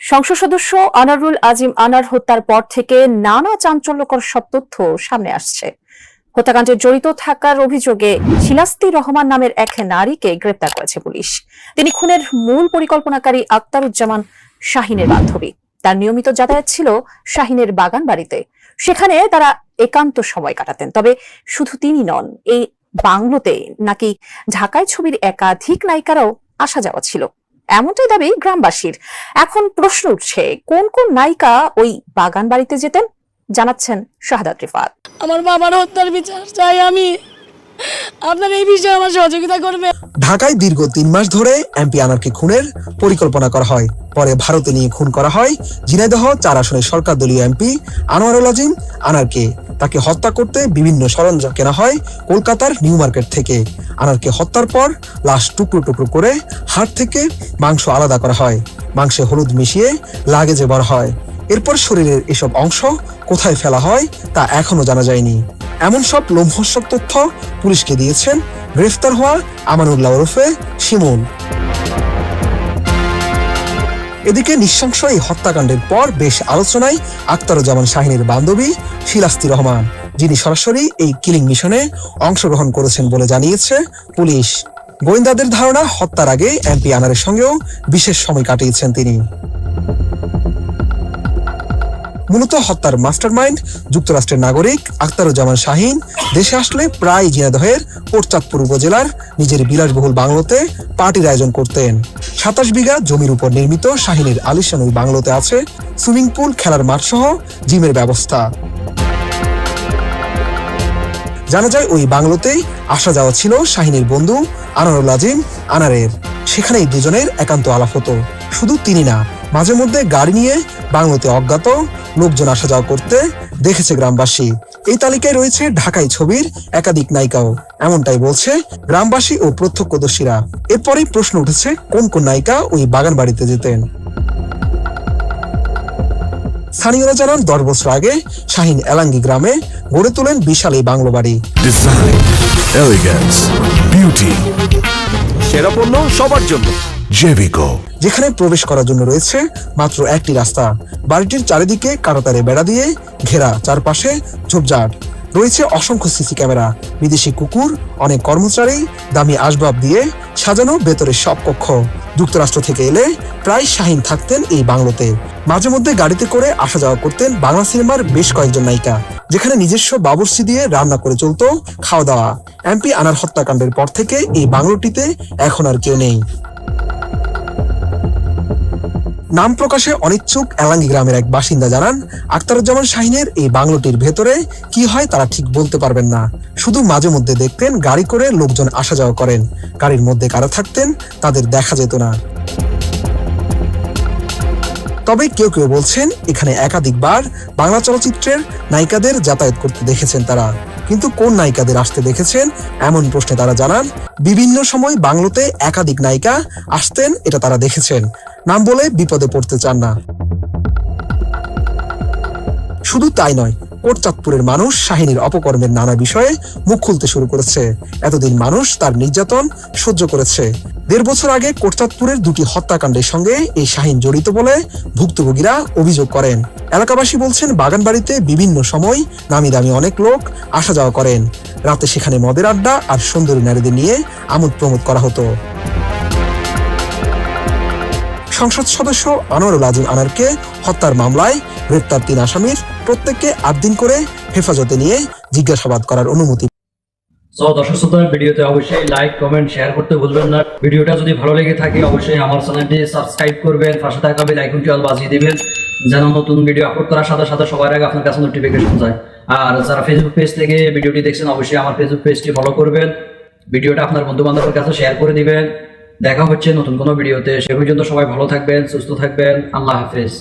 সংসদ সদস্য আনারুল আজিম আনার হত্যার পর থেকে নানা চাঞ্চল্যকর সব তথ্য সামনে আসছে। হত্যাকাণ্ডে জড়িত থাকার অভিযোগে শিলাস্তি রহমান নামের এক নারীকে গ্রেপ্তার করেছে পুলিশ। তিনি খুনের মূল পরিকল্পনাকারী আক্তারুজ্জামান শাহিনের বান্ধবী। তার নিয়মিত যাতায়াত ছিল শাহিনের বাগান বাড়িতে। সেখানে তারা একান্ত সময় কাটাতেন। তবে শুধু তিনি নন, এই বাংলোতে নাকি ঢাকায় ছবির একাধিক নায়িকারাও আসা যাওয়া ছিল। এমনটাই দাবি গ্রামবাসীর। এখন প্রশ্ন উঠছে কোন কোন নায়িকা ওই বাগান বাড়িতে যেতেন? জানাচ্ছেন শাহাদাত রিফাত। আমার বাবার হত্যার বিচার চাই আমি। আপনার এই বিষয়ে আমার সহযোগিতা করবে। ঢাকায় দীর্ঘ তিন মাস ধরে এমপি আনারকে খুনের পরিকল্পনা করা হয়। পরে ভারতে নিয়ে খুন করা হয়। ঝিনাইদহ চার আসনের সরকার দলীয় এমপি আনোয়ারুল আজিম আনারকে তাকে হত্যা করতে বিভিন্ন সরঞ্জাম কেনা হয় কলকাতার নিউ মার্কেট থেকে। আনারকে হত্যার পর লাশ টুকরো টুকরো করে হাড় থেকে মাংস আলাদা করা হয়। মাংসে হলুদ মিশিয়ে লাগেজে ভরা হয়। এরপর শরীরের এসব অংশ কোথায় ফেলা হয় তা এখনও জানা যায়নি। এমন সব লোমহর্ষক তথ্য পুলিশকে দিয়েছেন গ্রেফতার হওয়া আমানুল্লাহ ওরফে শিমুল এদিকে নৃশংস এই হত্যাকাণ্ডের পর বেশ আলোচনায় আক্তারুজ্জামান শাহিনের বান্ধবী শিলাস্তি রহমান, যিনি সরাসরি এই কিলিং মিশনে অংশগ্রহণ করেছেন বলে জানিয়েছে পুলিশ। গোয়েন্দাদের ধারণা, হত্যার আগে এমপি আনারের সঙ্গেও বিশেষ সময় কাটিয়েছেন তিনি। মূলত হত্যার মাস্টারমাইন্ড যুক্তরাষ্ট্রের নাগরিক আক্তারুজ্জামান শাহিন দেশে আসলে প্রায় ঝিনাইদহের কোটচাঁদপুর উপজেলার নিজের বিলাসবহুল বাংলোতে পার্টির আয়োজন করতেন। সাতাশ বিঘা জমির উপর নির্মিত শাহিনের আলিশান ওই বাংলোতে আছে সুইমিং পুল, খেলার মাঠ সহ জিমের ব্যবস্থা। জানা যায় ওই বাংলোতেই আসা যাওয়া ছিল শাহিনের বন্ধু আনারুল আজিম আনারের। সেখানেই দুজনের একান্ত আলাপ হতো। শুধু তিনি না মাঝে মধ্যে গাড়ি নিয়ে বাংলোতে অজ্ঞাত লোকজন আসা যাওয়া করতে দেখেছে গ্রামবাসী। এই তালিকায় রয়েছে ঢাকাই ছবির একাধিক নায়িকাও। এমনটাই বলছে গ্রামবাসী ও প্রত্যক্ষদর্শীরা। এরপরেই প্রশ্ন উঠেছে কোন কোন নায়িকা ওই বাগান বাড়িতে যেতেন? স্থানীয়রা জানান দশ বছর আগে শাহিন এলাঙ্গি গ্রামে গড়ে তোলেন বিশাল এই বাংলো বাড়ি। ডিজাইন এলিগেন্স সেরা পণ্য সবার জন্য। জেভিকো যেখানে প্রবেশ করার জন্য রয়েছে মাত্র একটি রাস্তা। বাড়িটির চারিদিকে কারোতারে বেড়া দিয়ে ঘেরা চারপাশে ঝোপঝাড়। রয়েছে অসংখ্য সিসি ক্যামেরা, বিদেশি কুকুর, অনেক কর্মচারী, দামি আসবাব দিয়ে সাজানো ভেতরের সব কক্ষ। যুক্তরাষ্ট্র থেকে এলে প্রায় শাহিন থাকতেন এই বাংলোতে। মাঝে মধ্যে গাড়িতে করে আসা যাওয়া করতেন বাংলা সিনেমার বেশ কয়েকজন নায়িকা। যেখানে নিজস্ব বাবুর্চি দিয়ে রান্না করে চলতো খাওয়া দাওয়া। এমপি আনার হত্যাকাণ্ডের পর থেকে এই বাংলোটিতে এখন আর কেউ নেই। নাম প্রকাশে অনিচ্ছুক এলাঙ্গি গ্রামের এক বাসিন্দা জানান আক্তারুজ্জামান শাহিনের এই বাংলোটির ভেতরে কি হয় তারা ঠিক বলতে পারবেন না। শুধু মাঝে মধ্যে দেখতেন গাড়ি করে লোকজন আসা যাওয়া করেন। গাড়ির মধ্যে কারা থাকতেন তাদের দেখা যেত না। তবে কেউ কেউ বলছেন, এখানে একাধিকবার বাংলা চলচ্চিত্রের নায়িকাদের যাতায়াত করতে দেখেছেন তারা। কিন্তু কোন নায়িকাদের আসতে দেখেছেন, এমন প্রশ্নে তারা জানান, বিভিন্ন সময় বাংলোতে একাধিক নায়িকা আসতেন, এটা তারা দেখেছেন। নাম বলে বিপদে পড়তে চান না। শুধু তাই নয় কোটচাঁদপুরের মানুষ শাহিনীর অপকর্মের নানা বিষয়ে মুখ খুলতে শুরু করেছে। এতদিন মানুষ তার নির্যাতন সহ্য করেছে। দেড় বছর আগে কোটচাঁদপুরের দুটি হত্যাকাণ্ডের সঙ্গে এই শাহিন জড়িত বলে ভুক্তভোগীরা অভিযোগ করেন। এলাকাবাসী বলছেন, বাগানবাড়িতে বিভিন্ন সময় নামি দামি অনেক লোক আসা যাওয়া করেন। রাতে সেখানে মদের আড্ডা আর সুন্দরী নারীদের নিয়ে আমোদ প্রমোদ করা হতো। সংসদ সদস্য আনোয়ারুল আজিম আনারকে হত্যার মামলায় গ্রেপ্তার তিন আসামির প্রত্যেককে আট দিন করে হেফাজতে নিয়ে জিজ্ঞাসাবাদ করার অনুমতি। দর্শক শ্রোতা, ভিডিওতে অবশ্যই লাইক কমেন্ট শেয়ার করতে ভুলবেন না। ভিডিওটা যদি ভালো লেগে থাকে, অবশ্যই আমার চ্যানেলটি সাবস্ক্রাইব করবেন। পাশে থাকা বেল আইকনটি অল বাজিয়ে দিবেন, যেন নতুন ভিডিও আপলোড করার সাথে সাথে সবার আগে আপনার কাছে নোটিফিকেশন যায়। আর যারা ফেসবুক পেজ থেকে ভিডিওটি দেখছেন, অবশ্যই আমার ফেসবুক পেজটি ফলো করবেন। ভিডিওটা আপনার বন্ধু বান্ধবের কাছে শেয়ার করে দিবেন। দেখা হচ্ছে নতুন কোনো ভিডিওতে। সে পর্যন্ত সবাই ভালো থাকবেন সুস্থ থাকবেন। আল্লাহ হাফেজ।